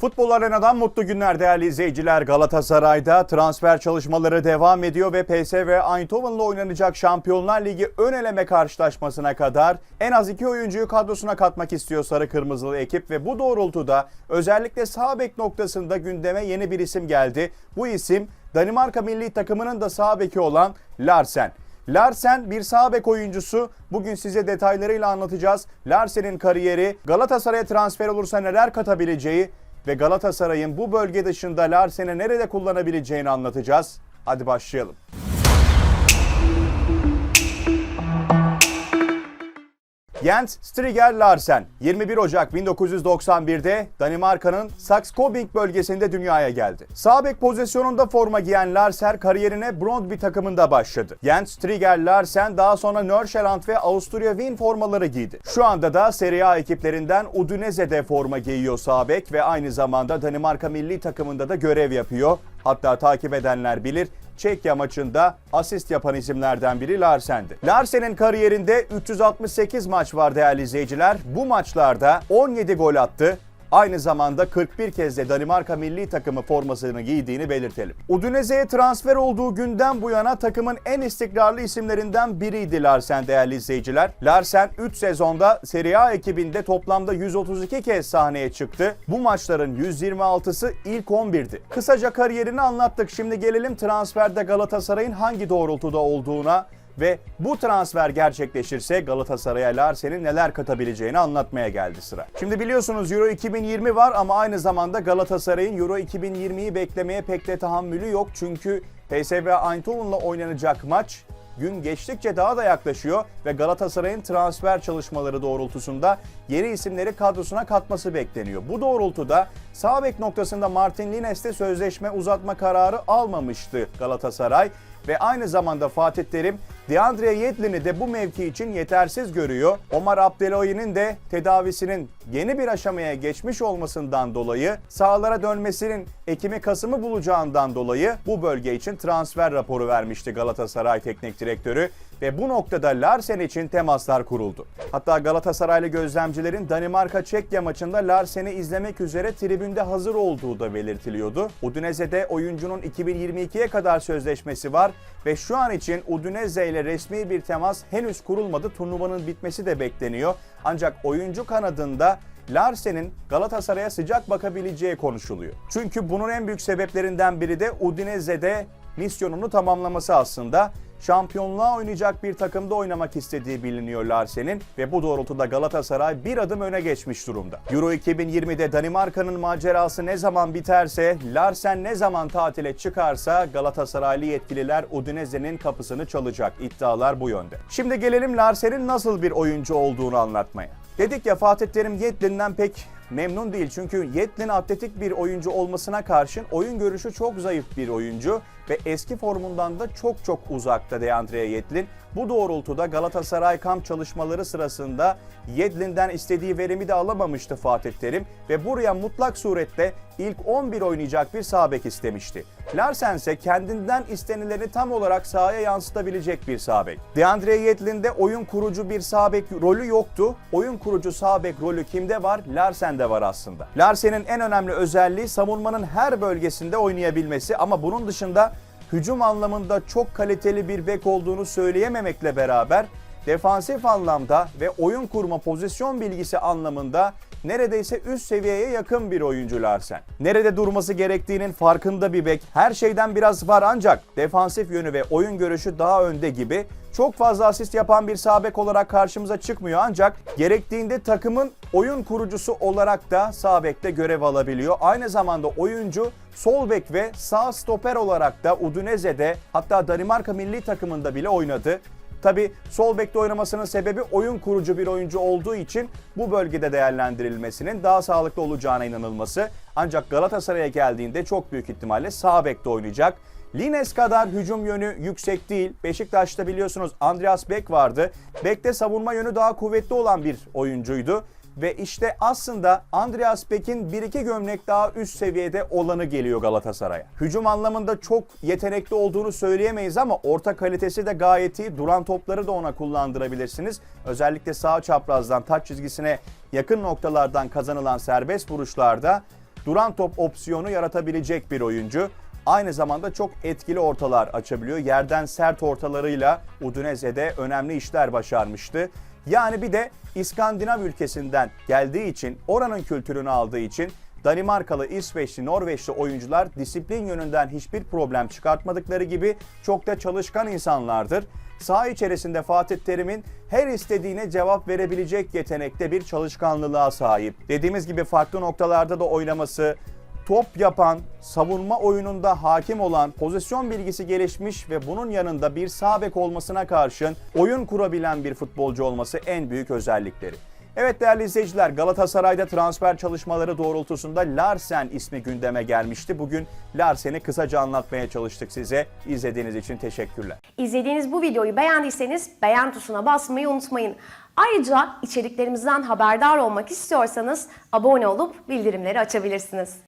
Futbol arenadan mutlu günler değerli izleyiciler. Galatasaray'da transfer çalışmaları devam ediyor ve PSV Eindhoven'la oynanacak Şampiyonlar Ligi ön eleme karşılaşmasına kadar en az iki oyuncuyu kadrosuna katmak istiyor Sarı Kırmızılı ekip ve bu doğrultuda özellikle sağ bek noktasında gündeme yeni bir isim geldi. Bu isim Danimarka milli takımının da sağ beki olan Larsen. Larsen bir sağ bek oyuncusu. Bugün size detaylarıyla anlatacağız. Larsen'in kariyeri, Galatasaray'a transfer olursa neler katabileceği ve Galatasaray'ın bu bölge dışında Larsen'i nerede kullanabileceğini anlatacağız. Hadi başlayalım. Jens Striger Larsen 21 Ocak 1991'de Danimarka'nın Saxkobing bölgesinde dünyaya geldi. Sağ bek pozisyonunda forma giyen Larsen kariyerine Brøndby takımında başladı. Jens Striger Larsen daha sonra Nordsjælland ve Avusturya Wien formaları giydi. Şu anda da Serie A ekiplerinden Udinese'de forma giyiyor sağ bek ve aynı zamanda Danimarka milli takımında da görev yapıyor. Hatta takip edenler bilir Çekya maçında asist yapan isimlerden biri Larsen'di. Larsen'in kariyerinde 368 maç var değerli izleyiciler. Bu maçlarda 17 gol attı. Aynı zamanda 41 kez de Danimarka milli takımı formasını giydiğini belirtelim. Udinese'ye transfer olduğu günden bu yana takımın en istikrarlı isimlerinden biriydi Larsen değerli izleyiciler. Larsen 3 sezonda Serie A ekibinde toplamda 132 kez sahneye çıktı. Bu maçların 126'sı ilk 11'di. Kısaca kariyerini anlattık. Şimdi gelelim transferde Galatasaray'ın hangi doğrultuda olduğuna ve bu transfer gerçekleşirse Galatasaray'a Larsen'in neler katabileceğini anlatmaya geldi sıra. Şimdi biliyorsunuz Euro 2020 var ama aynı zamanda Galatasaray'ın Euro 2020'yi beklemeye pek de tahammülü yok. Çünkü PSV Eindhoven'la oynanacak maç gün geçtikçe daha da yaklaşıyor ve Galatasaray'ın transfer çalışmaları doğrultusunda yeni isimleri kadrosuna katması bekleniyor. Bu doğrultuda sağ bek noktasında Martin Lines'te sözleşme uzatma kararı almamıştı Galatasaray ve aynı zamanda Fatih Terim Deandre Yedlin'i de bu mevki için yetersiz görüyor. Omar Abdeloy'un de tedavisinin yeni bir aşamaya geçmiş olmasından dolayı sahalara dönmesinin Ekim'i Kasım'ı bulacağından dolayı bu bölge için transfer raporu vermişti Galatasaray Teknik Direktörü ve bu noktada Larsen için temaslar kuruldu. Hatta Galatasaraylı gözlemcilerin Danimarka Çekya maçında Larsen'i izlemek üzere tribünde hazır olduğu da belirtiliyordu. Udinese'de oyuncunun 2022'ye kadar sözleşmesi var ve şu an için Udinese ile resmi bir temas henüz kurulmadı. Turnuvanın bitmesi de bekleniyor. Ancak oyuncu kanadında Larsen'in Galatasaray'a sıcak bakabileceği konuşuluyor. Çünkü bunun en büyük sebeplerinden biri de Udinese'de misyonunu tamamlaması aslında. Şampiyonluğa oynayacak bir takımda oynamak istediği biliniyor Larsen'in ve bu doğrultuda Galatasaray bir adım öne geçmiş durumda. Euro 2020'de Danimarka'nın macerası ne zaman biterse, Larsen ne zaman tatile çıkarsa Galatasaraylı yetkililer Udinese'nin kapısını çalacak. İddialar bu yönde. Şimdi gelelim Larsen'in nasıl bir oyuncu olduğunu anlatmaya. Dedik ya Fatih Terim Yedlin'den pek memnun değil. Çünkü Yedlin atletik bir oyuncu olmasına karşın oyun görüşü çok zayıf bir oyuncu ve eski formundan da çok çok uzakta Deandre Yedlin. Bu doğrultuda Galatasaray kamp çalışmaları sırasında Yedlin'den istediği verimi de alamamıştı Fatih Terim ve buraya mutlak surette ilk 11 oynayacak bir sağ bek istemişti. Larsen ise kendinden istenileni tam olarak sahaya yansıtabilecek bir sağ bek. Deandre Yedlin'de oyun kurucu bir sağ bek rolü yoktu. Oyun kurucu sağ bek rolü kimde var? Larsen'de var aslında. Larsen'in en önemli özelliği savunmanın her bölgesinde oynayabilmesi ama bunun dışında hücum anlamında çok kaliteli bir bek olduğunu söyleyememekle beraber defansif anlamda ve oyun kurma pozisyon bilgisi anlamında neredeyse üst seviyeye yakın bir oyuncu Larsen. Nerede durması gerektiğinin farkında bir bek. Her şeyden biraz var ancak defansif yönü ve oyun görüşü daha önde gibi. Çok fazla asist yapan bir sağ bek olarak karşımıza çıkmıyor ancak gerektiğinde takımın oyun kurucusu olarak da sağ bekte görev alabiliyor. Aynı zamanda oyuncu sol bek ve sağ stoper olarak da Udinese'de hatta Danimarka milli takımında bile oynadı. Tabi sol bekte oynamasının sebebi oyun kurucu bir oyuncu olduğu için bu bölgede değerlendirilmesinin daha sağlıklı olacağına inanılması. Ancak Galatasaray'a geldiğinde çok büyük ihtimalle sağ bekte oynayacak. Lines kadar hücum yönü yüksek değil. Beşiktaş'ta biliyorsunuz Andreas Beck vardı. Beck'te savunma yönü daha kuvvetli olan bir oyuncuydu. Ve işte aslında Andreas Beck'in bir iki gömlek daha üst seviyede olanı geliyor Galatasaray'a. Hücum anlamında çok yetenekli olduğunu söyleyemeyiz ama orta kalitesi de gayet iyi. Duran topları da ona kullandırabilirsiniz. Özellikle sağ çaprazdan taç çizgisine yakın noktalardan kazanılan serbest vuruşlarda duran top opsiyonu yaratabilecek bir oyuncu. Aynı zamanda çok etkili ortalar açabiliyor. Yerden sert ortalarıyla Udinese'de önemli işler başarmıştı. Yani bir de İskandinav ülkesinden geldiği için, oranın kültürünü aldığı için Danimarkalı, İsveçli, Norveçli oyuncular disiplin yönünden hiçbir problem çıkartmadıkları gibi çok da çalışkan insanlardır. Saha içerisinde Fatih Terim'in her istediğine cevap verebilecek yetenekte bir çalışkanlılığa sahip. Dediğimiz gibi farklı noktalarda da oynaması, top yapan, savunma oyununda hakim olan, pozisyon bilgisi gelişmiş ve bunun yanında bir sağ bek olmasına karşın oyun kurabilen bir futbolcu olması en büyük özellikleri. Evet değerli izleyiciler Galatasaray'da transfer çalışmaları doğrultusunda Larsen ismi gündeme gelmişti. Bugün Larsen'i kısaca anlatmaya çalıştık size. İzlediğiniz için teşekkürler. İzlediğiniz bu videoyu beğendiyseniz beğen tuşuna basmayı unutmayın. Ayrıca içeriklerimizden haberdar olmak istiyorsanız abone olup bildirimleri açabilirsiniz.